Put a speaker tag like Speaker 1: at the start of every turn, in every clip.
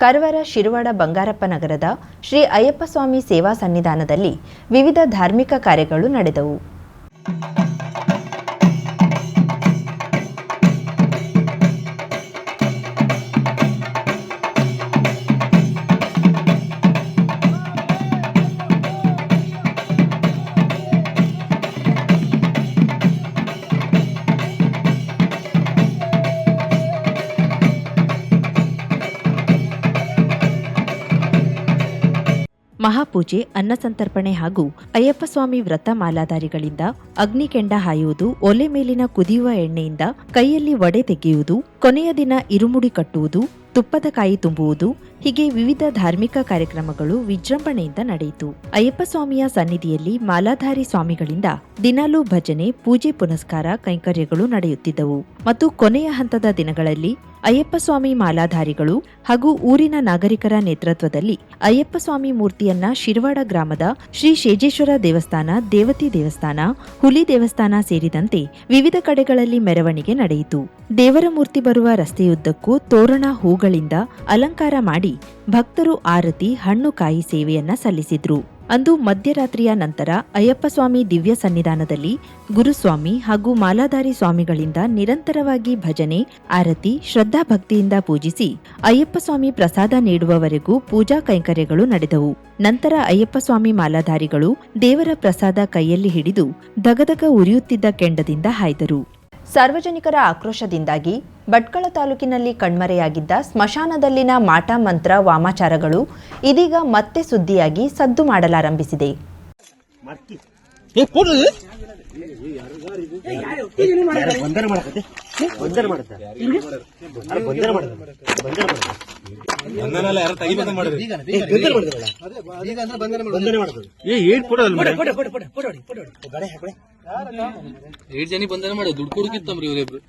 Speaker 1: ಕರವರ ಶಿರವಾಡ ಬಂಗಾರಪ್ಪ ನಗರದ ಶ್ರೀ ಅಯ್ಯಪ್ಪ ಸ್ವಾಮಿ ಸೇವಾ ಸನ್ನಿಧಾನದಲ್ಲಿ ವಿವಿಧ ಧಾರ್ಮಿಕ ಕಾರ್ಯಗಳು ನಡೆದವು. ಮಹಾಪೂಜೆ ಅನ್ನಸಂತರ್ಪಣೆ ಹಾಗೂ ಅಯ್ಯಪ್ಪಸ್ವಾಮಿ ವ್ರತ ಮಾಲಾಧಾರಿಗಳಿಂದ ಅಗ್ನಿಕೆಂಡ ಹಾಯುವುದು, ಒಲೆ ಮೇಲಿನ ಕುದಿಯುವ ಎಣ್ಣೆಯಿಂದ ಕೈಯಲ್ಲಿ ವಡೆ ತೆಗೆಯುವುದು, ಕೊನೆಯ ದಿನ ಇರುಮುಡಿ ಕಟ್ಟುವುದು, ತುಪ್ಪದ ಕಾಯಿ ತುಂಬುವುದು ಹೀಗೆ ವಿವಿಧ ಧಾರ್ಮಿಕ ಕಾರ್ಯಕ್ರಮಗಳು ವಿಜೃಂಭಣೆಯಿಂದ ನಡೆಯಿತು. ಅಯ್ಯಪ್ಪ ಸ್ವಾಮಿಯ ಸನ್ನಿಧಿಯಲ್ಲಿ ಮಾಲಾಧಾರಿ ಸ್ವಾಮಿಗಳಿಂದ ದಿನಾಲೂ ಭಜನೆ, ಪೂಜೆ, ಪುನಸ್ಕಾರ, ಕೈಂಕರ್ಯಗಳು ನಡೆಯುತ್ತಿದ್ದವು. ಮತ್ತು ಕೊನೆಯ ಹಂತದ ದಿನಗಳಲ್ಲಿ ಅಯ್ಯಪ್ಪ ಸ್ವಾಮಿ ಮಾಲಾಧಾರಿಗಳು ಹಾಗೂ ಊರಿನ ನಾಗರಿಕರ ನೇತೃತ್ವದಲ್ಲಿ ಅಯ್ಯಪ್ಪ ಸ್ವಾಮಿ ಮೂರ್ತಿಯನ್ನ ಶಿರವಾಡ ಗ್ರಾಮದ ಶ್ರೀ ಶೇಜೇಶ್ವರ ದೇವಸ್ಥಾನ, ದೇವತಿ ದೇವಸ್ಥಾನ, ಹುಲಿ ದೇವಸ್ಥಾನ ಸೇರಿದಂತೆ ವಿವಿಧ ಕಡೆಗಳಲ್ಲಿ ಮೆರವಣಿಗೆ ನಡೆಯಿತು. ದೇವರ ಮೂರ್ತಿ ಬರುವ ರಸ್ತೆಯುದ್ದಕ್ಕೂ ತೋರಣ ಹೂಗಳಿಂದ ಅಲಂಕಾರ ಮಾಡಿ ಭಕ್ತರು ಆರತಿ ಹಣ್ಣು ಕಾಯಿ ಸೇವೆಯನ್ನ ಸಲ್ಲಿಸಿದ್ರು. ಅಂದು ಮಧ್ಯರಾತ್ರಿಯ ನಂತರ ಅಯ್ಯಪ್ಪಸ್ವಾಮಿ ದಿವ್ಯ ಸನ್ನಿಧಾನದಲ್ಲಿ ಗುರುಸ್ವಾಮಿ ಹಾಗೂ ಮಾಲಾಧಾರಿ ಸ್ವಾಮಿಗಳಿಂದ ನಿರಂತರವಾಗಿ ಭಜನೆ, ಆರತಿ ಶ್ರದ್ಧಾಭಕ್ತಿಯಿಂದ ಪೂಜಿಸಿ ಅಯ್ಯಪ್ಪಸ್ವಾಮಿ ಪ್ರಸಾದ ನೀಡುವವರೆಗೂ ಪೂಜಾ ಕೈಂಕರ್ಯಗಳು ನಡೆದವು. ನಂತರ ಅಯ್ಯಪ್ಪಸ್ವಾಮಿ ಮಾಲಾಧಾರಿಗಳು ದೇವರ ಪ್ರಸಾದ ಕೈಯಲ್ಲಿ ಹಿಡಿದು ದಗದಗ ಉರಿಯುತ್ತಿದ್ದ ಕೆಂಡದಿಂದ ಹಾಯ್ದರು. ಸಾರ್ವಜನಿಕರ ಆಕ್ರೋಶದಿಂದಾಗಿ ಭಟ್ಕಳ ತಾಲೂಕಿನಲ್ಲಿ ಕಣ್ಮರೆಯಾಗಿದ್ದ ಸ್ಮಶಾನದಲ್ಲಿನ ಮಾಟ ಮಂತ್ರ ವಾಮಾಚಾರಗಳು ಇದೀಗ ಮತ್ತೆ ಸುದ್ದಿಯಾಗಿ ಸದ್ದು ಮಾಡಲಾರಂಭಿಸಿದೆ.
Speaker 2: ಬಂಧನ ಮಾಡುತ್ತೆ ಮಾಡುತ್ತೆ ಮಾಡುತ್ತೆ
Speaker 3: ಏಟ್
Speaker 4: ಜನ ಬಂಧನ ಮಾಡೋದು ದುಡ್ಡು ಕೊಡಕಿತ್ತಂಬ್ರಿ ಇವ್ರಿಬ್ರು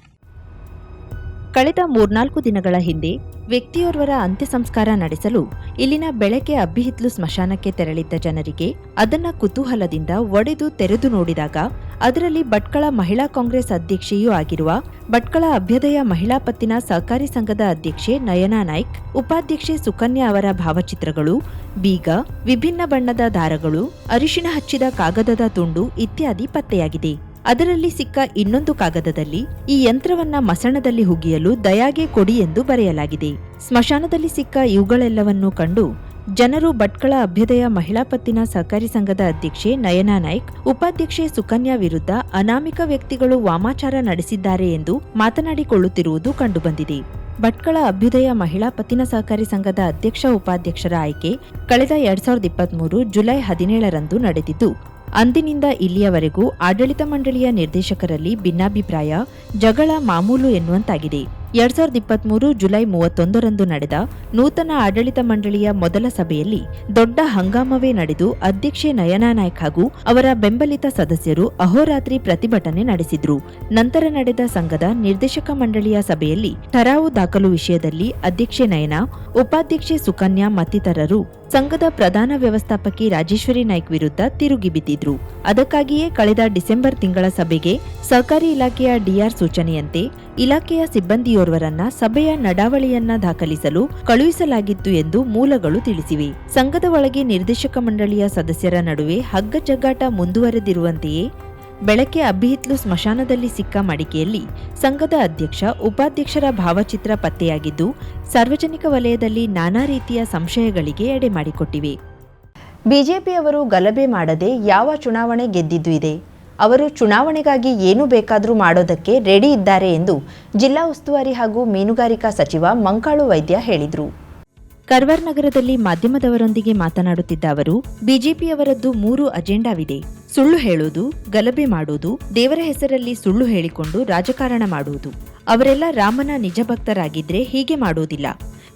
Speaker 1: ಕಳೆದ ಮೂರ್ನಾಲ್ಕು ದಿನಗಳ ಹಿಂದೆ ವ್ಯಕ್ತಿಯೋರ್ವರ ಅಂತ್ಯ ಸಂಸ್ಕಾರ ನಡೆಸಲು ಇಲ್ಲಿನ ಬೆಳಗ್ಗೆ ಅಬ್ಬಿಹಿತ್ಲು ಸ್ಮಶಾನಕ್ಕೆ ತೆರಳಿದ್ದ ಜನರಿಗೆ ಅದನ್ನ ಕುತೂಹಲದಿಂದ ಒಡೆದು ತೆರೆದು ನೋಡಿದಾಗ ಅದರಲ್ಲಿ ಭಟ್ಕಳ ಮಹಿಳಾ ಕಾಂಗ್ರೆಸ್ ಅಧ್ಯಕ್ಷೆಯೂ ಆಗಿರುವ ಭಟ್ಕಳ ಅಭ್ಯುದಯ ಮಹಿಳಾ ಪತ್ತಿನ ಸಹಕಾರಿ ಸಂಘದ ಅಧ್ಯಕ್ಷೆ ನಯನಾ ನಾಯ್ಕ್, ಉಪಾಧ್ಯಕ್ಷೆ ಸುಕನ್ಯಾ ಅವರ ಭಾವಚಿತ್ರಗಳು, ಬೀಗ, ವಿಭಿನ್ನ ಬಣ್ಣದ ದಾರಗಳು, ಅರಿಶಿನ ಹಚ್ಚಿದ ಕಾಗದದ ತುಂಡು ಇತ್ಯಾದಿ ಪತ್ತೆಯಾಗಿದೆ. ಅದರಲ್ಲಿ ಸಿಕ್ಕ ಇನ್ನೊಂದು ಕಾಗದದಲ್ಲಿ ಈ ಯಂತ್ರವನ್ನ ಮಸಣದಲ್ಲಿ ಹುಗಿಯಲು ದಯಾಗೆ ಕೊಡಿ ಎಂದು ಬರೆಯಲಾಗಿದೆ. ಸ್ಮಶಾನದಲ್ಲಿ ಸಿಕ್ಕ ಇವುಗಳೆಲ್ಲವನ್ನೂ ಕಂಡು ಜನರು ಭಟ್ಕಳ ಅಭ್ಯುದಯ ಮಹಿಳಾ ಪತ್ತಿನ ಸಹಕಾರಿ ಸಂಘದ ಅಧ್ಯಕ್ಷೆ ನಯನಾ ನಾಯ್ಕ್, ಉಪಾಧ್ಯಕ್ಷೆ ಸುಕನ್ಯಾ ವಿರುದ್ಧ ಅನಾಮಿಕ ವ್ಯಕ್ತಿಗಳು ವಾಮಾಚಾರ ನಡೆಸಿದ್ದಾರೆ ಎಂದು ಮಾತನಾಡಿಕೊಳ್ಳುತ್ತಿರುವುದು ಕಂಡುಬಂದಿದೆ. ಭಟ್ಕಳ ಅಭ್ಯುದಯ ಮಹಿಳಾ ಪತ್ತಿನ ಸಹಕಾರಿ ಸಂಘದ ಅಧ್ಯಕ್ಷ ಉಪಾಧ್ಯಕ್ಷರ ಆಯ್ಕೆ ಕಳೆದ ಎರಡ್ ಸಾವಿರದ ಇಪ್ಪತ್ಮೂರು ಜುಲೈ ಹದಿನೇಳರಂದು ನಡೆದಿದ್ದು ಅಂದಿನಿಂದ ಇಲ್ಲಿಯವರೆಗೂ ಆಡಳಿತ ಮಂಡಳಿಯ ನಿರ್ದೇಶಕರಲ್ಲಿ ಭಿನ್ನಾಭಿಪ್ರಾಯ ಜಗಳ ಮಾಮೂಲು ಎನ್ನುವಂತಾಗಿದೆ. ಎರಡ್ ಸಾವಿರದ ಇಪ್ಪತ್ಮೂರು ಜುಲೈ ಮೂವತ್ತೊಂದರಂದು ನಡೆದ ನೂತನ ಆಡಳಿತ ಮಂಡಳಿಯ ಮೊದಲ ಸಭೆಯಲ್ಲಿ ದೊಡ್ಡ ಹಂಗಾಮವೇ ನಡೆದು ಅಧ್ಯಕ್ಷೆ ನಯನಾ ನಾಯ್ಕ್ ಹಾಗೂ ಅವರ ಬೆಂಬಲಿತ ಸದಸ್ಯರು ಅಹೋರಾತ್ರಿ ಪ್ರತಿಭಟನೆ ನಡೆಸಿದ್ರು. ನಂತರ ನಡೆದ ಸಂಘದ ನಿರ್ದೇಶಕ ಮಂಡಳಿಯ ಸಭೆಯಲ್ಲಿ ಠರಾವು ದಾಖಲು ವಿಷಯದಲ್ಲಿ ಅಧ್ಯಕ್ಷೆ ನಯನಾ, ಉಪಾಧ್ಯಕ್ಷೆ ಸುಕನ್ಯಾ ಮತ್ತಿತರರು ಸಂಘದ ಪ್ರಧಾನ ವ್ಯವಸ್ಥಾಪಕಿ ರಾಜೇಶ್ವರಿ ನಾಯ್ಕ್ ವಿರುದ್ಧ ತಿರುಗಿ ಬಿದ್ದಿದ್ರು. ಅದಕ್ಕಾಗಿಯೇ ಕಳೆದ ಡಿಸೆಂಬರ್ ತಿಂಗಳ ಸಭೆಗೆ ಸಹಕಾರಿ ಇಲಾಖೆಯ ಡಿಆರ್ ಸೂಚನೆಯಂತೆ ಇಲಾಖೆಯ ಸಿಬ್ಬಂದಿಯೋರ್ವರನ್ನ ಸಭೆಯ ನಡಾವಳಿಯನ್ನ ದಾಖಲಿಸಲು ಕಳುಹಿಸಲಾಗಿತ್ತು ಎಂದು ಮೂಲಗಳು ತಿಳಿಸಿವೆ. ಸಂಘದ ಒಳಗೆ ನಿರ್ದೇಶಕ ಮಂಡಳಿಯ ಸದಸ್ಯರ ನಡುವೆ ಹಗ್ಗ ಜಗ್ಗಾಟ ಮುಂದುವರೆದಿರುವಂತೆಯೇ ಬೆಳಕೆ ಅಬ್ಬಿಹಿತ್ಲು ಸ್ಮಶಾನದಲ್ಲಿ ಸಿಕ್ಕ ಮಡಿಕೆಯಲ್ಲಿ ಸಂಘದ ಅಧ್ಯಕ್ಷ, ಉಪಾಧ್ಯಕ್ಷರ ಭಾವಚಿತ್ರ ಪತ್ತೆಯಾಗಿದ್ದು, ಸಾರ್ವಜನಿಕ ವಲಯದಲ್ಲಿ ನಾನಾ ರೀತಿಯ ಸಂಶಯಗಳಿಗೆ ಎಡೆ ಮಾಡಿಕೊಟ್ಟಿವೆ ಬಿಜೆಪಿಯವರು ಗಲಭೆ ಮಾಡದೆ ಯಾವ ಚುನಾವಣೆ ಗೆದ್ದಿದ್ದು ಇದೆ? ಅವರು ಚುನಾವಣೆಗಾಗಿ ಏನು ಬೇಕಾದರೂ ಮಾಡೋದಕ್ಕೆ ರೆಡಿ ಇದ್ದಾರೆ ಎಂದು ಜಿಲ್ಲಾ ಉಸ್ತುವಾರಿ ಹಾಗೂ ಮೀನುಗಾರಿಕಾ ಸಚಿವ ಮಂಕಾಳು ವೈದ್ಯ ಹೇಳಿದರು. ಕರ್ವಾರ್ ನಗರದಲ್ಲಿ ಮಾಧ್ಯಮದವರೊಂದಿಗೆ ಮಾತನಾಡುತ್ತಿದ್ದ ಅವರು, ಬಿಜೆಪಿಯವರದ್ದು ಮೂರು ಅಜೆಂಡಾವಿದೆ. ಸುಳ್ಳು ಹೇಳೋದು, ಗಲಭೆ ಮಾಡುವುದು ದೇವರ ಹೆಸರಲ್ಲಿ ಸುಳ್ಳು ಹೇಳಿಕೊಂಡು ರಾಜಕಾರಣ ಮಾಡುವುದು. ಅವರೆಲ್ಲ ರಾಮನ ನಿಜ ಭಕ್ತರಾಗಿದ್ರೆ ಹೀಗೆ ಮಾಡುವುದಿಲ್ಲ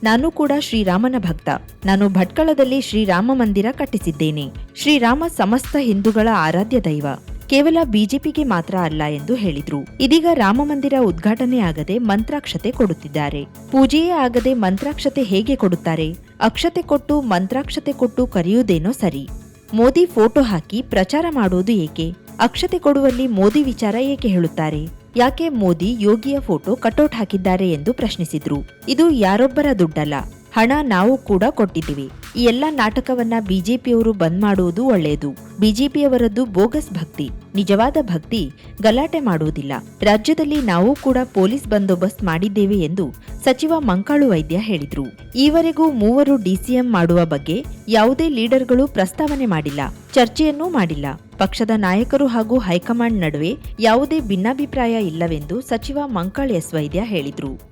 Speaker 1: ನಾನು ಕೂಡ ಶ್ರೀರಾಮನ ಭಕ್ತ. ನಾನು ಭಟ್ಕಳದಲ್ಲಿ ಶ್ರೀರಾಮ ಮಂದಿರ ಕಟ್ಟಿಸಿದ್ದೇನೆ. ಶ್ರೀರಾಮ ಸಮಸ್ತ ಹಿಂದೂಗಳ ಆರಾಧ್ಯ ದೈವ. ಕೇವಲ ಬಿಜೆಪಿಗೆ ಮಾತ್ರ ಅಲ್ಲ ಎಂದು ಹೇಳಿದ್ರು. ಇದೀಗ ರಾಮ ಮಂದಿರ ಉದ್ಘಾಟನೆ ಆಗದೆ ಮಂತ್ರಾಕ್ಷತೆ ಕೊಡುತ್ತಿದ್ದಾರೆ. ಪೂಜೆಯೇ ಆಗದೆ ಮಂತ್ರಾಕ್ಷತೆ ಹೇಗೆ ಕೊಡುತ್ತಾರೆ? ಅಕ್ಷತೆ ಕೊಟ್ಟು ಮಂತ್ರಾಕ್ಷತೆ ಕೊಟ್ಟು ಕರೆಯುವುದೇನೋ ಸರಿ. ಮೋದಿ ಫೋಟೋ ಹಾಕಿ ಪ್ರಚಾರ ಮಾಡುವುದು ಏಕೆ? ಅಕ್ಷತೆ ಕೊಡುವಲ್ಲಿ ಮೋದಿ ವಿಚಾರ ಏಕೆ ಹೇಳುತ್ತಾರೆ? ಯಾಕೆ ಮೋದಿ ಯೋಗಿಯ ಫೋಟೋ ಕಟೌಟ್ ಹಾಕಿದ್ದಾರೆ ಎಂದು ಪ್ರಶ್ನಿಸಿದ್ರು. ಇದು ಯಾರೊಬ್ಬರ ದುಡ್ಡಲ್ಲ. ಹಣ ನಾವು ಕೂಡ ಕೊಟ್ಟಿದ್ದೀವಿ. ಈ ಎಲ್ಲ ನಾಟಕವನ್ನ ಬಿಜೆಪಿಯವರು ಬಂದ್ ಮಾಡುವುದು ಒಳ್ಳೆಯದು ಬಿಜೆಪಿಯವರದ್ದು ಬೋಗಸ್ ಭಕ್ತಿ. ನಿಜವಾದ ಭಕ್ತಿ ಗಲಾಟೆ ಮಾಡುವುದಿಲ್ಲ. ರಾಜ್ಯದಲ್ಲಿ ನಾವು ಕೂಡ ಪೊಲೀಸ್ ಬಂದೋಬಸ್ತ್ ಮಾಡಿದ್ದೇವೆ ಎಂದು ಸಚಿವ ಮಂಕಾಳು ವೈದ್ಯ ಹೇಳಿದ್ರು. ಈವರೆಗೂ ಮೂವರು ಡಿಸಿಎಂ ಮಾಡುವ ಬಗ್ಗೆ ಯಾವುದೇ ಲೀಡರ್ಗಳು ಪ್ರಸ್ತಾವನೆ ಮಾಡಿಲ್ಲ, ಚರ್ಚೆಯನ್ನೂ ಮಾಡಿಲ್ಲ. ಪಕ್ಷದ ನಾಯಕರು ಹಾಗೂ ಹೈಕಮಾಂಡ್ ನಡುವೆ ಯಾವುದೇ ಭಿನ್ನಾಭಿಪ್ರಾಯ ಇಲ್ಲವೆಂದು ಸಚಿವ ಮಂಕಾಳ್ ಎಸ್ ವೈದ್ಯ ಹೇಳಿದ್ರು.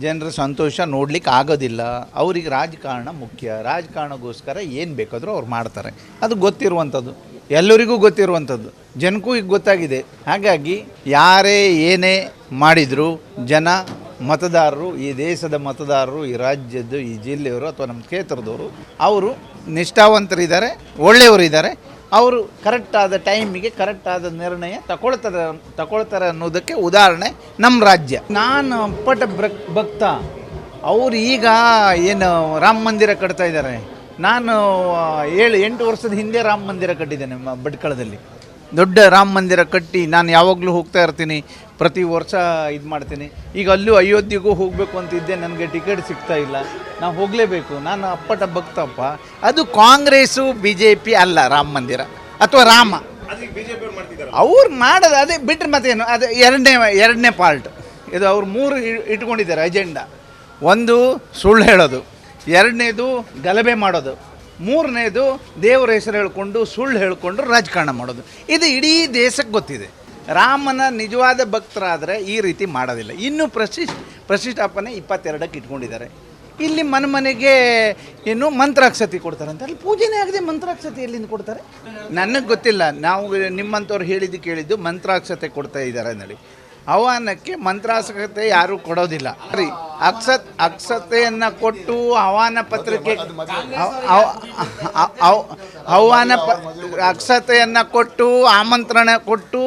Speaker 5: ಜನರ ಸಂತೋಷ ನೋಡ್ಲಿಕ್ಕೆ ಆಗೋದಿಲ್ಲ. ಅವ್ರಿಗೆ ರಾಜಕಾರಣ ಮುಖ್ಯ. ರಾಜಕಾರಣಕ್ಕೋಸ್ಕರ ಏನು ಬೇಕಾದರೂ ಅವ್ರು ಮಾಡ್ತಾರೆ. ಅದು ಗೊತ್ತಿರುವಂಥದ್ದು. ಎಲ್ಲರಿಗೂ ಗೊತ್ತಿರುವಂಥದ್ದು. ಜನಕ್ಕೂ ಈಗ ಗೊತ್ತಾಗಿದೆ. ಹಾಗಾಗಿ ಯಾರೇ ಏನೇ ಮಾಡಿದರೂ ಜನ, ಮತದಾರರು, ಈ ದೇಶದ ಮತದಾರರು, ಈ ರಾಜ್ಯದ ಈ ಜಿಲ್ಲೆಯವರು ಅಥವಾ ನಮ್ಮ ಕ್ಷೇತ್ರದವರು, ಅವರು ನಿಷ್ಠಾವಂತರಿದ್ದಾರೆ ಒಳ್ಳೆಯವರಿದ್ದಾರೆ ಅವರು ಕರೆಕ್ಟ್ ಆದ ಟೈಮಿಗೆ ಕರೆಕ್ಟ್ ಆದ ನಿರ್ಣಯ ತಗೊಳ್ತಾರೆ ತಗೊಳ್ತಾರೆ ಅನ್ನೋದಕ್ಕೆ ಉದಾಹರಣೆ ನಮ್ಮ ರಾಜ್ಯ. ನಾನು ಪಟ ಭಕ್ತ. ಅವರು ಈಗ ಏನು ರಾಮ ಮಂದಿರ ಕಟ್ತಾ ಇದ್ದಾರೆ ನಾನು ಏಳು, ಎಂಟು ವರ್ಷದ ಹಿಂದೆ ರಾಮ ಮಂದಿರ ಕಟ್ಟಿದ್ದೇನೆ ಬಟ್ಕಳದಲ್ಲಿ ದೊಡ್ಡ ರಾಮ ಮಂದಿರ ಕಟ್ಟಿ ನಾನು ಯಾವಾಗಲೂ ಹೋಗ್ತಾ ಇರ್ತೀನಿ ಪ್ರತಿ ವರ್ಷ ಇದು ಮಾಡ್ತೀನಿ. ಈಗ ಅಲ್ಲೂ ಅಯೋಧ್ಯೆಗೂ ಹೋಗಬೇಕು ಅಂತಿದ್ದೆ ನನಗೆ ಟಿಕೆಟ್ ಸಿಗ್ತಾ ಇಲ್ಲ. ನಾನು ಹೋಗಲೇಬೇಕು. ನಾನು ಅಪ್ಪಟ ಭಕ್ತಪ್ಪ. ಅದು ಕಾಂಗ್ರೆಸ್ಸು ಬಿ ಜೆ ಪಿ ಅಲ್ಲ ರಾಮ ಮಂದಿರ. ಅಥವಾ ರಾಮ. ಅವ್ರು ಮಾಡೋದು ಅದೇ ಬಿಟ್ಟರೆ ಮತ್ತೇನು ಅದು ಎರಡನೇ ಎರಡನೇ ಪಾರ್ಟ್ ಇದು ಅವ್ರು ಮೂರು ಇಟ್ಕೊಂಡಿದ್ದಾರೆ ಅಜೆಂಡಾ ಒಂದು ಸುಳ್ಳು ಹೇಳೋದು. ಎರಡನೇದು ಗಲಭೆ ಮಾಡೋದು. ಮೂರನೇದು ದೇವರ ಹೆಸರು ಹೇಳಿಕೊಂಡು, ಸುಳ್ಳು ಹೇಳಿಕೊಂಡು ರಾಜಕಾರಣ ಮಾಡೋದು. ಇದು ಇಡೀ ದೇಶಕ್ಕೆ ಗೊತ್ತಿದೆ. ರಾಮನ ನಿಜವಾದ ಭಕ್ತರಾದರೆ ಈ ರೀತಿ ಮಾಡೋದಿಲ್ಲ. ಇನ್ನೂ ಪ್ರಶಿಷ್ ಪ್ರತಿಷ್ಠಾಪನೆ ಇಪ್ಪತ್ತೆರಡಕ್ಕೆ ಇಟ್ಕೊಂಡಿದ್ದಾರೆ. ಇಲ್ಲಿ ಮನೆ ಮನೆಗೆ ಏನು ಮಂತ್ರಾಕ್ಷತಿ ಕೊಡ್ತಾರೆ ಅಂತ. ಅಲ್ಲಿ ಪೂಜೆನೇ ಆಗದೆ ಮಂತ್ರಾಕ್ಷತೆ ಎಲ್ಲಿಂದ ಕೊಡ್ತಾರೆ? ನನಗೆ ಗೊತ್ತಿಲ್ಲ. ನಾವು ನಿಮ್ಮಂಥವ್ರು ಹೇಳಿದ್ದು ಕೇಳಿದ್ದು ಮಂತ್ರಾಕ್ಷತೆ ಕೊಡ್ತಾ ಇದ್ದಾರೆ ಅಂದೇಳಿ ಆಹ್ವಾನಕ್ಕೆ ಮಂತ್ರಾಸಕತೆ ಯಾರೂ ಕೊಡೋದಿಲ್ಲ. ಸರಿ ಅಕ್ಷತ್ ಅಕ್ಷತೆಯನ್ನು ಕೊಟ್ಟು ಆಹ್ವಾನ ಪತ್ರಿಕೆ ಆಹ್ವಾನ ಪ ಅಕ್ಷತೆಯನ್ನು ಕೊಟ್ಟು ಆಮಂತ್ರಣ ಕೊಟ್ಟು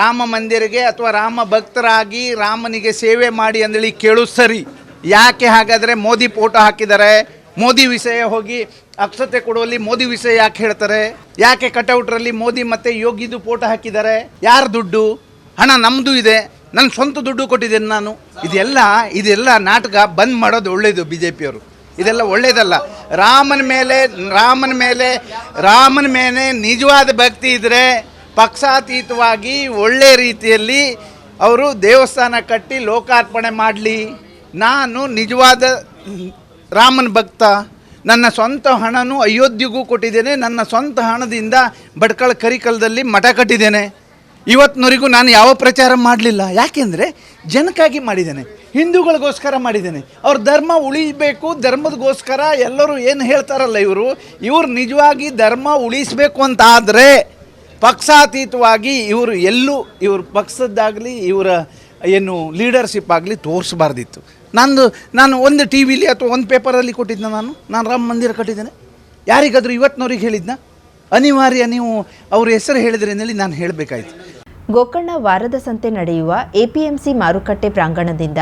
Speaker 5: ರಾಮ ಮಂದಿರಿಗೆ ಅಥವಾ ರಾಮ ಭಕ್ತರಾಗಿ ರಾಮನಿಗೆ ಸೇವೆ ಮಾಡಿ ಅಂದೇಳಿ ಕೇಳು ಸರಿ. ಯಾಕೆ ಹಾಗಾದರೆ ಮೋದಿ ಫೋಟೋ ಹಾಕಿದ್ದಾರೆ. ಮೋದಿ ವಿಷಯ ಹೋಗಿ ಅಕ್ಷತೆ ಕೊಡುವಲ್ಲಿ ಮೋದಿ ವಿಷಯ ಯಾಕೆ ಹೇಳ್ತಾರೆ? ಯಾಕೆ ಕಟೌಟ್ರಲ್ಲಿ ಮೋದಿ ಮತ್ತು ಯೋಗಿದು ಫೋಟೋ ಹಾಕಿದ್ದಾರೆ? ಯಾರು ದುಡ್ಡು? ಹಣ ನಮ್ಮದು ಇದೆ ನನ್ನ ಸ್ವಂತ ದುಡ್ಡು ಕೊಟ್ಟಿದ್ದೇನೆ ನಾನು. ಇದೆಲ್ಲ ಇದೆಲ್ಲ ನಾಟಕ ಬಂದ್ ಮಾಡೋದು ಒಳ್ಳೆಯದು ಬಿ ಜೆ ಪಿಯವರು ಇದೆಲ್ಲ ಒಳ್ಳೆಯದಲ್ಲ ರಾಮನ ಮೇಲೆ ರಾಮನ ಮೇಲೆ ರಾಮನ ಮೇಲೆ ನಿಜವಾದ ಭಕ್ತಿ ಇದ್ದರೆ ಪಕ್ಷಾತೀತವಾಗಿ ಒಳ್ಳೆಯ ರೀತಿಯಲ್ಲಿ ಅವರು ದೇವಸ್ಥಾನ ಕಟ್ಟಿ ಲೋಕಾರ್ಪಣೆ ಮಾಡಲಿ. ನಾನು ನಿಜವಾದ ರಾಮನ ಭಕ್ತ. ನನ್ನ ಸ್ವಂತ ಹಣನೂ ಅಯೋಧ್ಯೆಗೂ ಕೊಟ್ಟಿದ್ದೇನೆ. ನನ್ನ ಸ್ವಂತ ಹಣದಿಂದ ಭಟ್ಕಳ ಕರಿಕಲದಲ್ಲಿ ಮಠ ಕಟ್ಟಿದ್ದೇನೆ. ಇವತ್ತಿನವರೆಗೂ ನಾನು ಯಾವ ಪ್ರಚಾರ ಮಾಡಲಿಲ್ಲ. ಯಾಕೆಂದರೆ ಜನಕ್ಕಾಗಿ ಮಾಡಿದ್ದೇನೆ. ಹಿಂದೂಗಳಿಗೋಸ್ಕರ ಮಾಡಿದ್ದೇನೆ. ಅವ್ರ ಧರ್ಮ ಉಳಿಬೇಕು, ಧರ್ಮದಗೋಸ್ಕರ ಎಲ್ಲರೂ ಏನು ಹೇಳ್ತಾರಲ್ಲ ಇವರು? ಇವರು ನಿಜವಾಗಿ ಧರ್ಮ ಉಳಿಸಬೇಕು ಅಂತ ಆದರೆ ಪಕ್ಷಾತೀತವಾಗಿ ಇವರು ಎಲ್ಲೂ ಇವ್ರ ಪಕ್ಷದ್ದಾಗಲಿ, ಇವರ ಏನು ಲೀಡರ್ಶಿಪ್ ಆಗಲಿ ತೋರಿಸಬಾರ್ದಿತ್ತು. ನಂದು, ನಾನು ಒಂದು ಟಿ ವಿಲಿ ಅಥವಾ ಒಂದು ಪೇಪರಲ್ಲಿ ಕೊಟ್ಟಿದ್ನ ನಾನು? ನಾನು ರಾಮ ಮಂದಿರ ಕಟ್ಟಿದ್ದೇನೆ. ಯಾರಿಗಾದರೂ ಇವತ್ತಿನವ್ರಿಗೆ ಹೇಳಿದ್ನ? ಅನಿವಾರ್ಯ ನೀವು ಅವ್ರ ಹೆಸರು ಹೇಳಿದ್ರೆ ಅಂತೇಳಿ ನಾನು ಹೇಳಬೇಕಾಯ್ತು.
Speaker 1: ಗೋಕರ್ಣ ವಾರದ ಸಂತೆ ನಡೆಯುವ ಎಪಿಎಂಸಿ ಮಾರುಕಟ್ಟೆ ಪ್ರಾಂಗಣದಿಂದ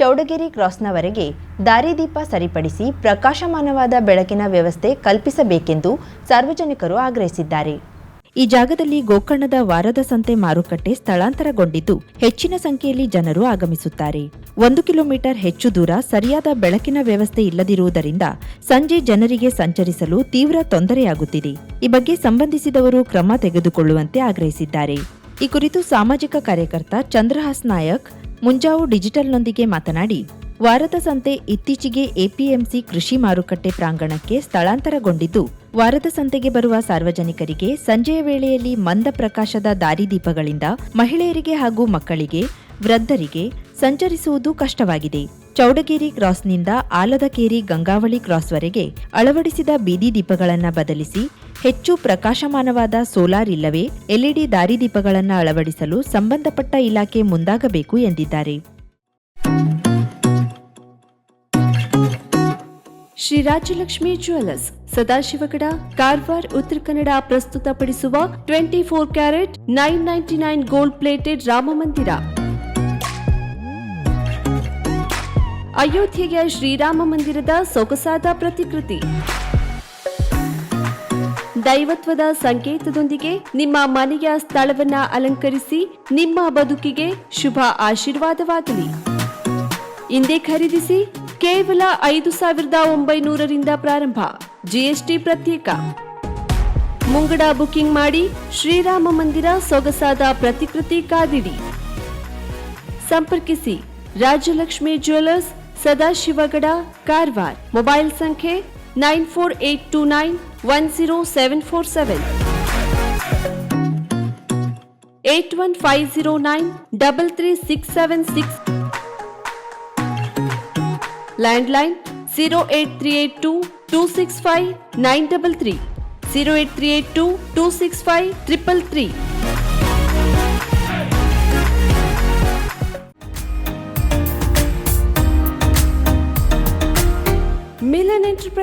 Speaker 1: ಚೌಡಗಿರಿ ಕ್ರಾಸ್ನವರೆಗೆ ದಾರಿದೀಪ ಸರಿಪಡಿಸಿ ಪ್ರಕಾಶಮಾನವಾದ ಬೆಳಕಿನ ವ್ಯವಸ್ಥೆ ಕಲ್ಪಿಸಬೇಕೆಂದು ಸಾರ್ವಜನಿಕರು ಆಗ್ರಹಿಸಿದ್ದಾರೆ. ಈ ಜಾಗದಲ್ಲಿ ಗೋಕರ್ಣದ ವಾರದ ಸಂತೆ ಮಾರುಕಟ್ಟೆ ಸ್ಥಳಾಂತರಗೊಂಡಿದ್ದು ಹೆಚ್ಚಿನ ಸಂಖ್ಯೆಯಲ್ಲಿ ಜನರು ಆಗಮಿಸುತ್ತಾರೆ. ಒಂದು ಕಿಲೋಮೀಟರ್ ಹೆಚ್ಚು ದೂರ ಸರಿಯಾದ ಬೆಳಕಿನ ವ್ಯವಸ್ಥೆ ಇಲ್ಲದಿರುವುದರಿಂದ ಸಂಜೆ ಜನರಿಗೆ ಸಂಚರಿಸಲು ತೀವ್ರ ತೊಂದರೆಯಾಗುತ್ತಿದೆ. ಈ ಬಗ್ಗೆ ಸಂಬಂಧಿಸಿದವರು ಕ್ರಮ ತೆಗೆದುಕೊಳ್ಳುವಂತೆ ಆಗ್ರಹಿಸಿದ್ದಾರೆ. ಈ ಕುರಿತು ಸಾಮಾಜಿಕ ಕಾರ್ಯಕರ್ತ ಚಂದ್ರಹಾಸ್ ನಾಯಕ್ ಮುಂಜಾವು ಡಿಜಿಟಲ್ನೊಂದಿಗೆ ಮಾತನಾಡಿ, ವಾರದ ಸಂತೆ ಇತ್ತೀಚೆಗೆ ಎಪಿಎಂಸಿ ಕೃಷಿ ಮಾರುಕಟ್ಟೆ ಪ್ರಾಂಗಣಕ್ಕೆ ಸ್ಥಳಾಂತರಗೊಂಡಿದ್ದು, ವಾರದ ಸಂತೆಗೆ ಬರುವ ಸಾರ್ವಜನಿಕರಿಗೆ ಸಂಜೆಯ ವೇಳೆಯಲ್ಲಿ ಮಂದ ಪ್ರಕಾಶದ ದಾರಿದೀಪಗಳಿಂದ ಮಹಿಳೆಯರಿಗೆ ಹಾಗೂ ಮಕ್ಕಳಿಗೆ, ವೃದ್ಧರಿಗೆ ಸಂಚರಿಸುವುದು ಕಷ್ಟವಾಗಿದೆ. ಚೌಡಗೇರಿ ಕ್ರಾಸ್ನಿಂದ ಆಲದಕೇರಿ ಗಂಗಾವಳಿ ಕ್ರಾಸ್ವರೆಗೆ ಅಳವಡಿಸಿದ ಬೀದಿ ದೀಪಗಳನ್ನು ಬದಲಿಸಿ ಹೆಚ್ಚು ಪ್ರಕಾಶಮಾನವಾದ ಸೋಲಾರ್ ಇಲ್ಲವೇ ಎಲ್ಇಡಿ ದಾರಿದೀಪಗಳನ್ನು ಅಳವಡಿಸಲು ಸಂಬಂಧಪಟ್ಟ ಇಲಾಖೆ ಮುಂದಾಗಬೇಕು ಎಂದಿದ್ದಾರೆ.
Speaker 6: ಶ್ರೀ ರಾಜಲಕ್ಷ್ಮಿ ಜುವೆಲರ್ಸ್ ಸದಾಶಿವಗಡ, ಕಾರವಾರ್, ಉತ್ತರ ಕನ್ನಡ ಪ್ರಸ್ತುತಪಡಿಸುವ twenty four carat nine ninety nine gold plated Rama ಅಯೋಧ್ಯೆಯ ಶ್ರೀರಾಮ ಮಂದಿರದ ಸೊಗಸಾದ ಪ್ರತಿಕೃತಿ. ದೈವತ್ವದ ಸಂಕೇತದೊಂದಿಗೆ ನಿಮ್ಮ ಮನೆಯ ಸ್ಥಳವನ್ನ ಅಲಂಕರಿಸಿ ನಿಮ್ಮ ಬದುಕಿಗೆ ಶುಭ ಆಶೀರ್ವಾದವಾಗಲಿ. ಇಂದೇ ಖರೀದಿಸಿ ಕೇವಲ ಐದು ಸಾವಿರದ ಒಂಬೈನೂರರಿಂದ ಪ್ರಾರಂಭ. ಜಿಎಸ್ಟಿ ಪ್ರತ್ಯೇಕ. ಮುಂಗಡ ಬುಕಿಂಗ್ ಮಾಡಿ ಶ್ರೀರಾಮ ಮಂದಿರ ಸೊಗಸಾದ ಪ್ರತಿಕೃತಿ ಕಾದಿಡಿ. ಸಂಪರ್ಕಿಸಿ ರಾಜಲಕ್ಷ್ಮಿ ಜ್ಯುವೆಲರ್ಸ್ ಸದಾಶಿವಗಡ ಕಾರವಾರ್ ಮೊಬೈಲ್ ಸಂಖ್ಯೆ nine four eight two nine one zero seven four seven eight one five zero nine double three six seven six landline zero eight three eight two two six five nine double three zero eight three eight two two six five triple three